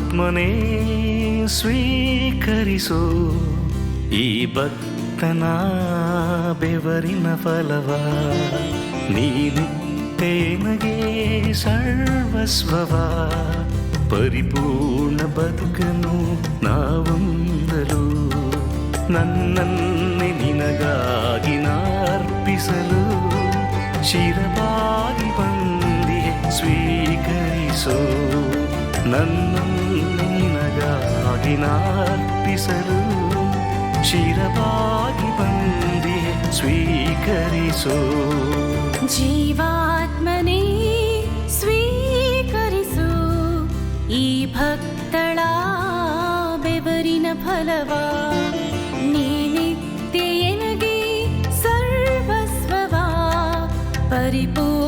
ಜೀವಾತ್ಮನೇ ಸ್ವೀಕರಿಸೋ. ಈ ಭಕ್ತನ ಬೆವರಿನ ಫಲವ. ನೀನಿತ್ತೇನಗೆ ಸರ್ವಸ್ವವ. ಪರಿಪೂರ್ಣ ಬದುಕನು ನಾವೊಂದಲು. ನನ್ನನ್ನೇ ನಿನಗಾಗಿ ನಾರ್ಪಿಸಲು. ಶಿರಬಾಗಿ ಬಂದಿ ಸ್ವೀಕರಿಸೋ. ನನ್ನನ್ನೇ ನಿನಗಾಗಿ ನಾರ್ಪಿಸಲು ಶಿರವಾಗಿ ಬಂದಿಯೆ ಸ್ವೀಕರಿಸೋ. ಜೀವಾತ್ಮನೇ ಸ್ವೀಕರಿಸು. ಈ ಭಕ್ತಳ ಬೆವರಿನ ಫಲವ ನೀನಿತ್ಯ ಎನಗೆ ಸರ್ವಸ್ವವ. ಪರಿಪೂರ್ಣ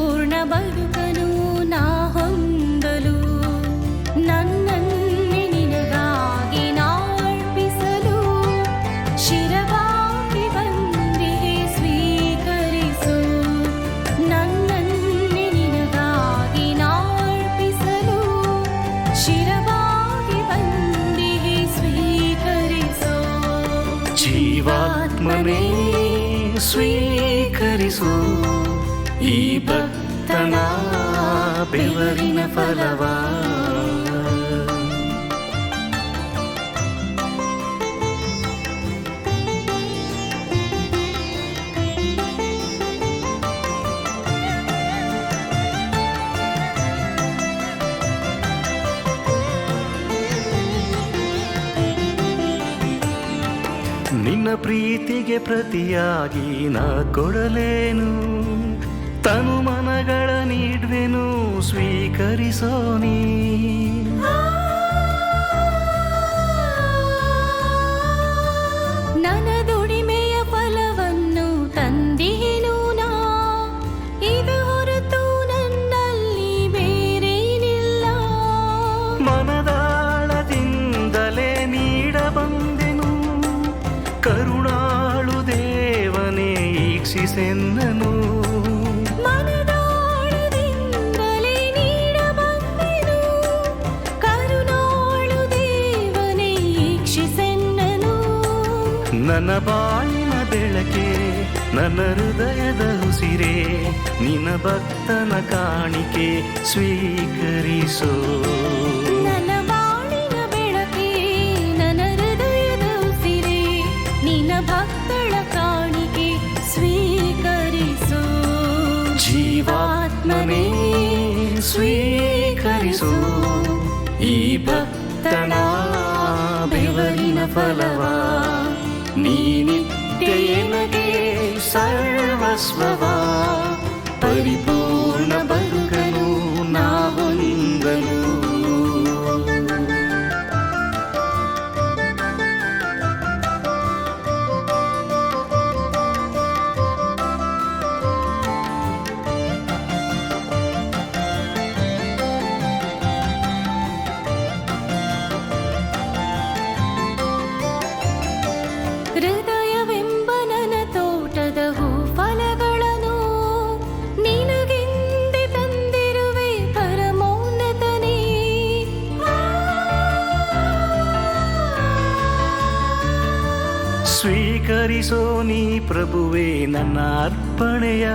ಜೀವಾತ್ಮನೇ ಸ್ವೀಕರಿಸು. ಈ ಭಕ್ತನ ಬೆವರಿನ ಫಲವ ಪ್ರೀತಿಗೆ ಪ್ರತಿಯಾಗಿ ನಾ ಕೊಡಲೇನು? ತನು ಮನಗಳ ನೀಡ್ವೆನು ಸ್ವೀಕರಿಸೋ ನೀ ಈಕ್ಷಿಸೆನ್ನನು ನನ್ನ ಬಾಳಿನ ಬೆಳಕೆ ನನ್ನ ಹೃದಯದ ಉಸಿರೇ ನಿನ್ನ ಭಕ್ತನ ಕಾಣಿಕೆ ಸ್ವೀಕರಿಸೋ. ಸ್ವೀಕರಿಸು ಈ ಭಕ್ತನ ಬೆವರಿನ ಫಲವ. ನೀನಿತ್ಯ ಎನಗೆ ಸರ್ವಸ್ವವ. ಪರಿಪೂರ್ಣ ಸ್ವೀಕರಿಸೋ ನೀ ಪ್ರಭುವೇ ನನ್ನ ಅರ್ಪಣೆಯ.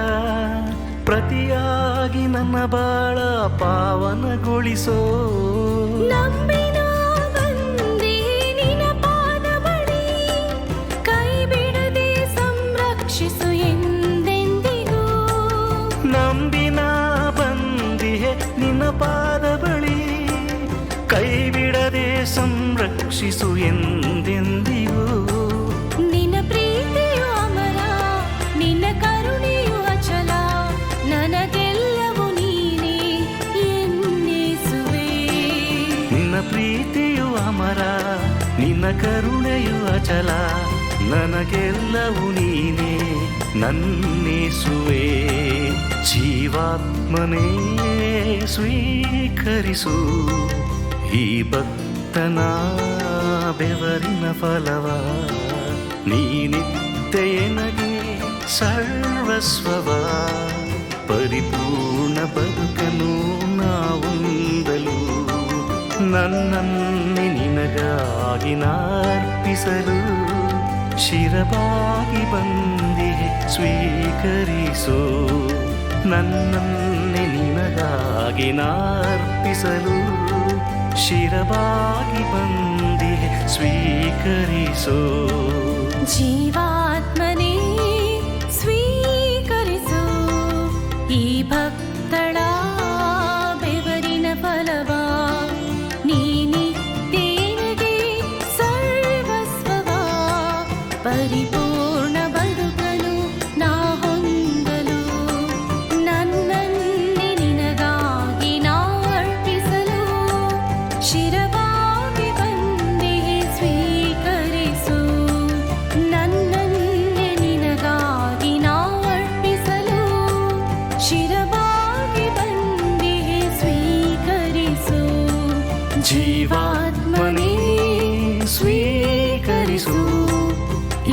ಪ್ರತಿಯಾಗಿ ನನ್ನ ಬಾಳ ಪಾವನಗೊಳಿಸೋ. ಬಳಿ ಕೈ ಬಿಡದೆ ಸಂರಕ್ಷಿಸು ಎಂದೆಂದಿಗೂ. ಕರುಣೆಯು ಅಚಲ, ನನಗೆಲ್ಲವೂ ನೀನೇ, ನನ್ನೇಸುವೆ. ಜೀವಾತ್ಮನೇ ಸ್ವೀಕರಿಸು, ಈ ಭಕ್ತನ ಬೆವರಿನ ಫಲವ. ನೀನಿತ್ತೆಯನಗೆ ಸರ್ವಸ್ವವ, ಪರಿಪೂರ್ಣ ಬದುಕನು ನಾವೊಂದಲು. ನನ್ನನ್ನೇ ನಿನಗಾಗಿ ನಾರ್ಪಿಸಲು ಶಿರಬಾಗಿ ಬಂದಿಹೆ ಸ್ವೀಕರಿಸು. ನನ್ನನ್ನೇ ನಿನಗಾಗಿ ನಾರ್ಪಿಸಲು ಶಿರಬಾಗಿ ಬಂದಿಹೆ ಸ್ವೀಕರಿಸು. ಜೀವಾತ್ಮನೇ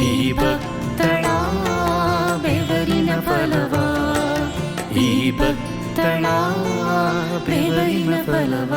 ಈ ಭಕ್ತಳ ಬೆವರಿನ ಫಲವ ಈ ಭಕ್ತಳ ಬೆವರಿನ ಫಲವ